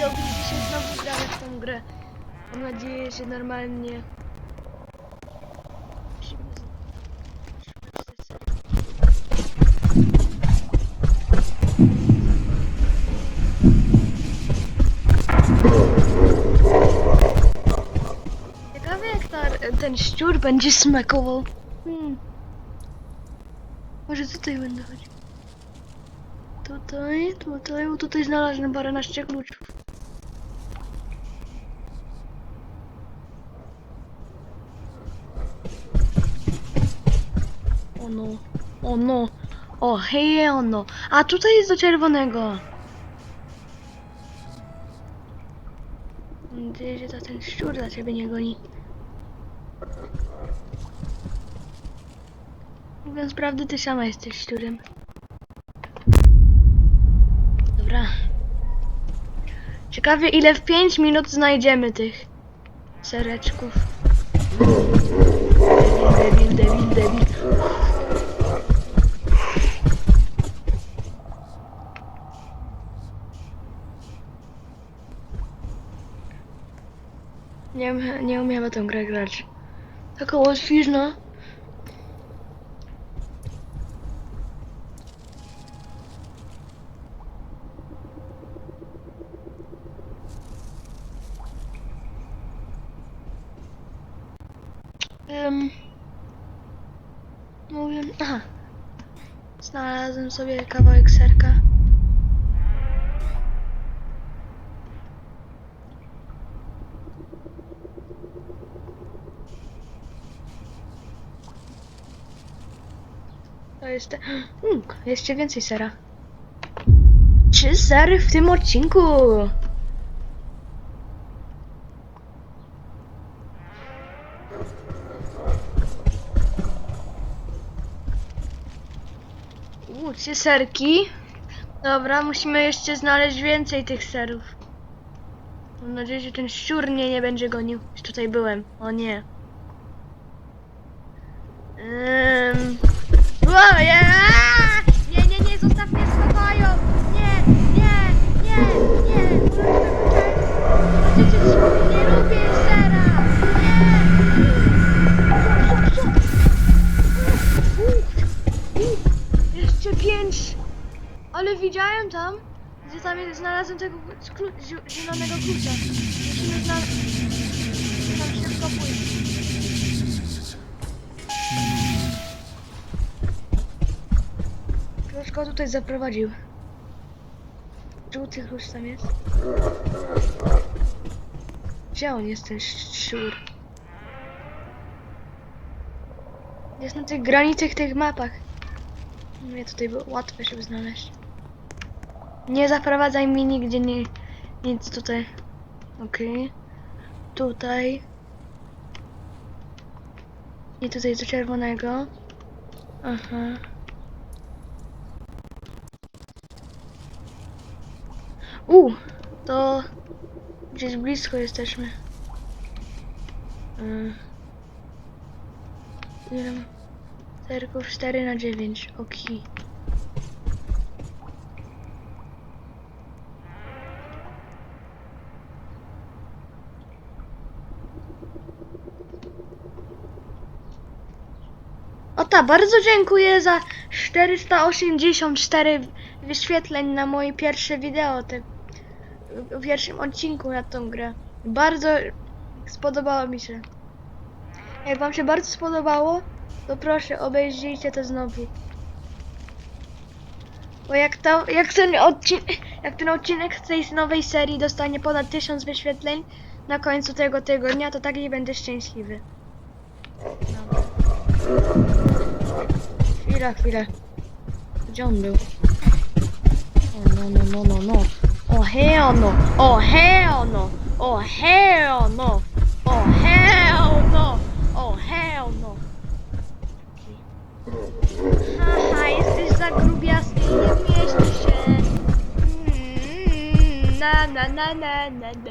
Dobry, dzisiaj znowu gramy w tą grę. Mam nadzieję, że normalnie... Ciekawe jak ta, ten szczur będzie smakował. Hmm. Może tutaj będę chodził. Tutaj, tutaj, bo tutaj znalazłem paręnaście kluczów. O no, o no, o hej, o no. A tutaj jest do czerwonego. Nadzieję, że to ten szczur dla ciebie nie goni. Mówiąc prawdę, ty sama jesteś szczurem. Dobra. Ciekawie ile w 5 minut znajdziemy tych sereczków. Debil, debil, debil. Nie, nie umiemy tę grę grać. Taka łatwizna. Um, mówię, aha. Znalazłem sobie kawałek serka. To jest. Mm, jeszcze więcej sera. Trzy sery w tym odcinku. Trzy serki. Dobra, musimy jeszcze znaleźć więcej tych serów. Mam nadzieję, że ten szczur mnie nie będzie gonił. Już tutaj byłem. O nie. Um... O, nie! Tam, gdzie tam znalazłem tego klu- zi- zielonego klucza. Musimy znaleźć... Tam szybko pójść. Go tutaj zaprowadził. Żółty klucz tam jest. Gdzie on jest ten sz- szczur? Jest na tych granitych tych mapach. Nie, tutaj było łatwe, żeby znaleźć. Nie zaprowadzaj mi nigdzie nie, nic tutaj. Okej. Tutaj. I tutaj do czerwonego. Aha. U, to gdzieś blisko jesteśmy. Yy. Ile mam? Serków 4 na 9. Oki. Ota, bardzo dziękuję za 484 wyświetleń na moje pierwsze wideo, te, w pierwszym odcinku na tą grę. Bardzo spodobało mi się. Jak wam się bardzo spodobało, to proszę obejrzyjcie to znowu. Bo jak, to, jak, ten odcinek, jak ten odcinek z tej nowej serii dostanie ponad 1000 wyświetleń na końcu tego tygodnia, to tak nie będę szczęśliwy. Dobra. Chwila, chwilę. Gdzie on był? O no, no, no, no, no. O hell no. O hell no. O hell no. O hell no. O hell no. Haha, jesteś za grubiasty i nie zmieścisz się. Mm, Na, na, na, na, na, na.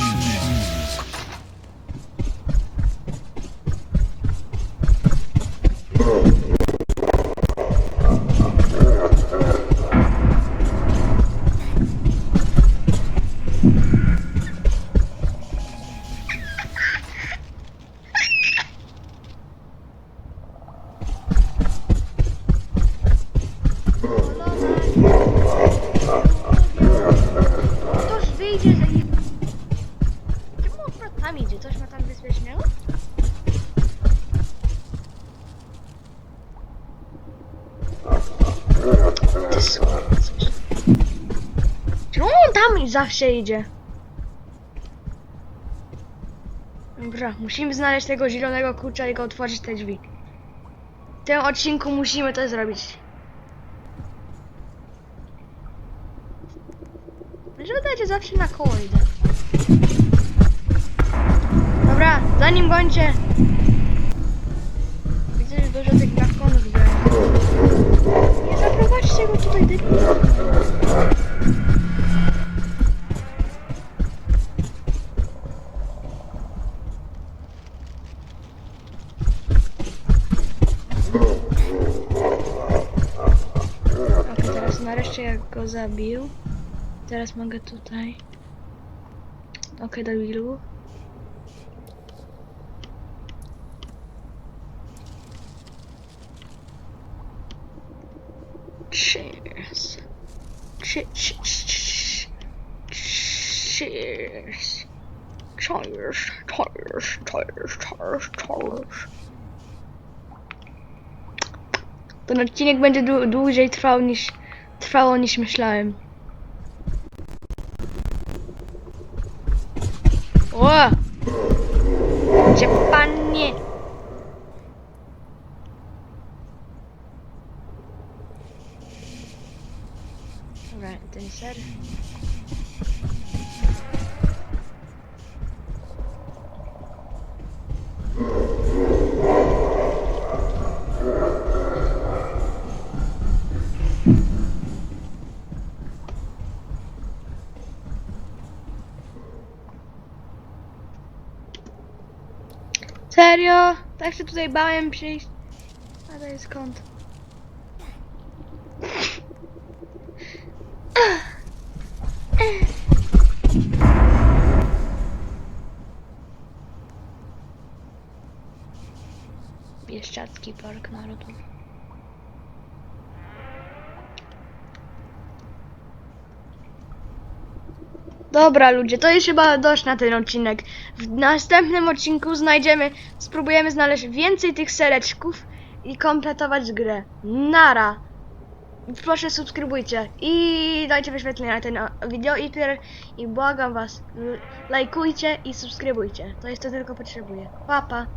zawsze idzie. Dobra, musimy znaleźć tego zielonego kurcza i go otworzyć te drzwi. W tym odcinku musimy to zrobić. Że dajcie zawsze na koło idę. Dobra, zanim gońcie. Widzę, że dużo tych balkonów było. Nie zaprowadźcie go tutaj, debil. Okej, teraz nareszcie jak go zabił. Teraz mogę tutaj. Okej, do ilu? Cheers. Che- che- che- Cheers. Cheers. Cheers. Cheers. Cheers. Cheers. Ten odcinek będzie dłu- dłużej trwał niż trwało niż myślałem. O! Gdzie panie? Dobra, ten ser. Serio? Tak się tutaj bałem przyjść. A to jest kąt. Bieszczadzki Park Narodowy. Dobra ludzie, to jest chyba dość na ten odcinek. W następnym odcinku znajdziemy, spróbujemy znaleźć więcej tych sereczków i kompletować grę. Nara! Proszę subskrybujcie i dajcie wyświetlenia na ten o, video i, i błagam was, lajkujcie i subskrybujcie. To jest to tylko potrzebuję. Pa pa!